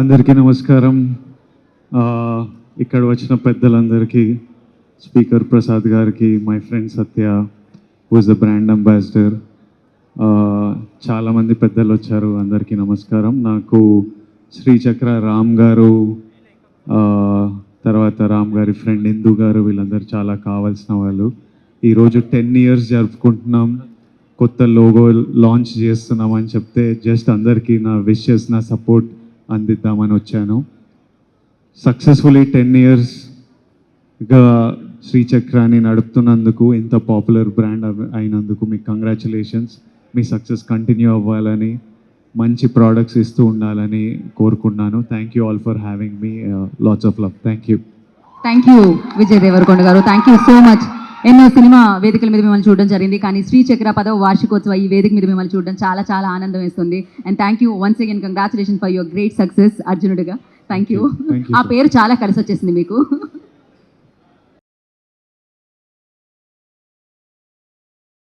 అందరికీ నమస్కారం. ఇక్కడ వచ్చిన పెద్దలందరికీ స్పీకర్ ప్రసాద్ గారికి my friend Satya who's the brand ambassador చాలామంది పెద్దలు వచ్చారు అందరికీ నమస్కారం. నాకు శ్రీచక్ర రామ్ గారు తర్వాత రామ్ గారి ఫ్రెండ్ ఇందు గారు వీళ్ళందరూ చాలా కావాల్సిన వాళ్ళు. ఈరోజు టెన్ ఇయర్స్ జరుపుకుంటున్నాం. కొత్త లోగో లాంచ్ చేస్తున్నామని చెప్తే జస్ట్ అందరికీ నా విషెస్ నా సపోర్ట్ అందిద్దామని వచ్చాను. సక్సెస్ఫుల్లీ టెన్ ఇయర్స్గా శ్రీచక్రాన్ని నడుపుతున్నందుకు ఇంత పాపులర్ బ్రాండ్ అయినందుకు మీకు కంగ్రాచులేషన్స్ మీ సక్సెస్ కంటిన్యూ అవ్వాలని మంచి ప్రోడక్ట్స్ ఇస్తూ ఉండాలని కోరుకున్నాను thank you all for having me lots of love thank you thank you Vijay Devarakonda garu. Thank you so much ఎన్నో సినిమా వేదికల మీద మిమ్మల్ని చూడడం జరిగింది. కానీ శ్రీ చక్ర పదవ వార్షికోత్సవ ఈ వేదిక మీద మిమ్మల్ని చూడడం చాలా చాలా ఆనందం వేస్తుంది. And thank you once again congratulation for your great success అర్జునుడిగా thank you ఆ. పేరు చాలా కలిసి వచ్చేసింది మీకు.